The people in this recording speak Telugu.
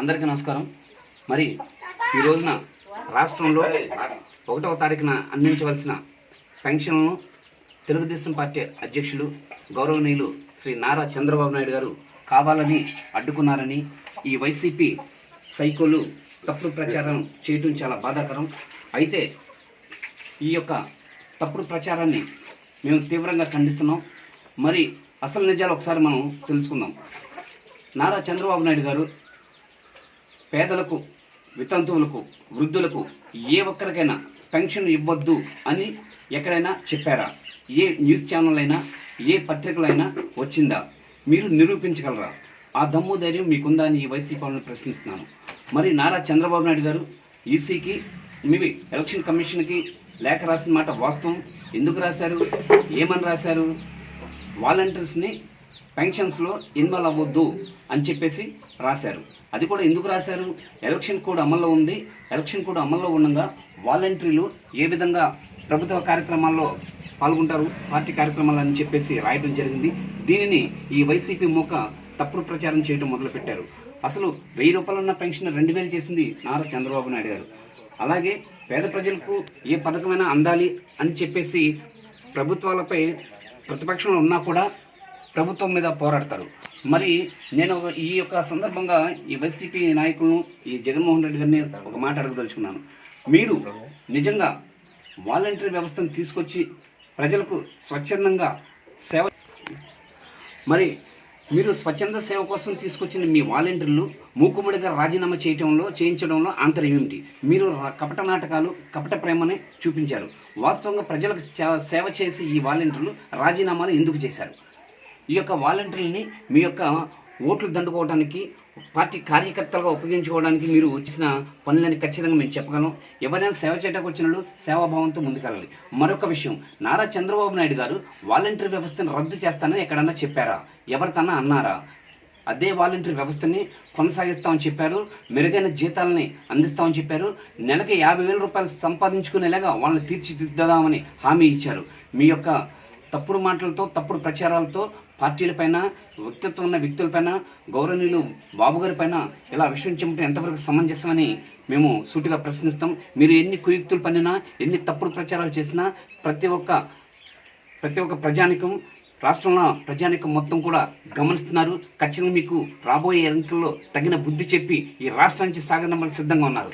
అందరికీ నమస్కారం. మరి ఈ రోజున రాష్ట్రంలో ఒకటవ తారీఖున అందించవలసిన పెన్షన్లను తెలుగుదేశం పార్టీ అధ్యక్షులు గౌరవనీయులు శ్రీ నారా చంద్రబాబు నాయుడు గారు కావాలని అడ్డుకున్నారని ఈ వైసీపీ సైకోలు తప్పుడు ప్రచారం చేయటం చాలా బాధాకరం. అయితే ఈ యొక్క తప్పుడు ప్రచారాన్ని మేము తీవ్రంగా ఖండిస్తున్నాం. మరి అసలు నిజాలు ఒకసారి మనం తెలుసుకుందాం. నారా చంద్రబాబు నాయుడు గారు పేదలకు వితంతువులకు వృద్ధులకు ఏ ఒక్కరికైనా పెన్షన్ ఇవ్వద్దు అని ఎక్కడైనా చెప్పారా? ఏ న్యూస్ ఛానల్ అయినా ఏ పత్రికలైనా వచ్చిందా? మీరు నిరూపించగలరా? ఆ దమ్ము ధైర్యం మీకుందా అని ఈ వైసీపీ వాళ్ళని ప్రశ్నిస్తున్నాను. మరి నారా చంద్రబాబు నాయుడు గారు ఈసీకి మీ ఎలక్షన్ కమిషన్కి లేఖ రాసిన మాట వాస్తవం? ఎందుకు రాశారు? ఏమని రాశారు? వాలంటీర్స్ని పెన్షన్స్లో ఇన్వాల్వ్ అవ్వద్దు అని చెప్పేసి రాశారు. అది కూడా ఎందుకు రాశారు? ఎలక్షన్ కోడ్ అమల్లో ఉంది. ఎలక్షన్ కోడ్ అమల్లో ఉండగా వాలంటీర్లు ఏ విధంగా ప్రభుత్వ కార్యక్రమాల్లో పాల్గొంటారు పార్టీ కార్యక్రమాలు అని చెప్పేసి రాయడం జరిగింది. దీనిని ఈ వైసీపీ మూక తప్పుడు ప్రచారం చేయడం మొదలుపెట్టారు. అసలు వెయ్యి రూపాయలు ఉన్న పెన్షన్ రెండు వేలు చేసింది నారా చంద్రబాబు నాయుడు గారు. అలాగే పేద ప్రజలకు ఏ పథకమైనా అందాలి అని చెప్పేసి ప్రభుత్వాలపై ప్రతిపక్షంలో ఉన్నా కూడా ప్రభుత్వం మీద పోరాడతారు. మరి నేను ఈ యొక్క సందర్భంగా ఈ వైసీపీ నాయకులను ఈ జగన్మోహన్ రెడ్డి గారిని ఒక మాట అడగదలుచుకున్నాను. మీరు నిజంగా వాలంటరీ వ్యవస్థను తీసుకొచ్చి ప్రజలకు స్వచ్ఛందంగా సేవ మరి మీరు స్వచ్ఛంద సేవ కోసం తీసుకొచ్చిన మీ వాలంటీర్లు మూకుమ్మడిగా రాజీనామా చేయటంలో చేయించడంలో ఆంతర్యం ఏమిటి? మీరు కపట నాటకాలు కపట ప్రేమని చూపించారు. వాస్తవంగా ప్రజలకు సేవ చేసి ఈ వాలంటీర్లు రాజీనామాలు ఎందుకు చేశారు? ఈ యొక్క వాలంటీర్ని మీ యొక్క ఓట్లు దండుకోవడానికి పార్టీ కార్యకర్తలుగా ఉపయోగించుకోవడానికి మీరు వచ్చిన పనులని ఖచ్చితంగా మేము చెప్పగలం. ఎవరైనా సేవ చేయడానికి వచ్చిన వాళ్ళు సేవాభావంతో ముందుకెళ్ళాలి. మరొక విషయం నారా చంద్రబాబు నాయుడు గారు వాలంటీర్ వ్యవస్థను రద్దు చేస్తానని ఎక్కడన్నా చెప్పారా? ఎవరితన్నా అన్నారా? అదే వాలంటీర్ వ్యవస్థని కొనసాగిస్తామని చెప్పారు మెరుగైన జీతాలని అందిస్తామని చెప్పారు నెలకి యాభై వేల రూపాయలు సంపాదించుకునేలాగా వాళ్ళని తీర్చిదిద్దామని హామీ ఇచ్చారు. మీ యొక్క తప్పుడు మాటలతో తప్పుడు ప్రచారాలతో పార్టీలపైన వ్యక్తిత్వం ఉన్న వ్యక్తులపైన గౌరవనీయులు బాబు గారి పైన ఇలా విషయం చెప్పడం ఎంతవరకు సమంజసమని మేము సూటిగా ప్రశ్నిస్తాం. మీరు ఎన్ని కుయుక్తులు పన్నినా ఎన్ని తప్పుడు ప్రచారాలు చేసినా ప్రతి ఒక్క ప్రతి ఒక్క ప్రజానికం రాష్ట్రంలో ప్రజానికం మొత్తం కూడా గమనిస్తున్నారు. ఖచ్చితంగా మీకు రాబోయే ఎన్నికల్లో తగిన బుద్ధి చెప్పి ఈ రాష్ట్రానికి సాగనమ్మని సిద్ధంగా ఉన్నారు.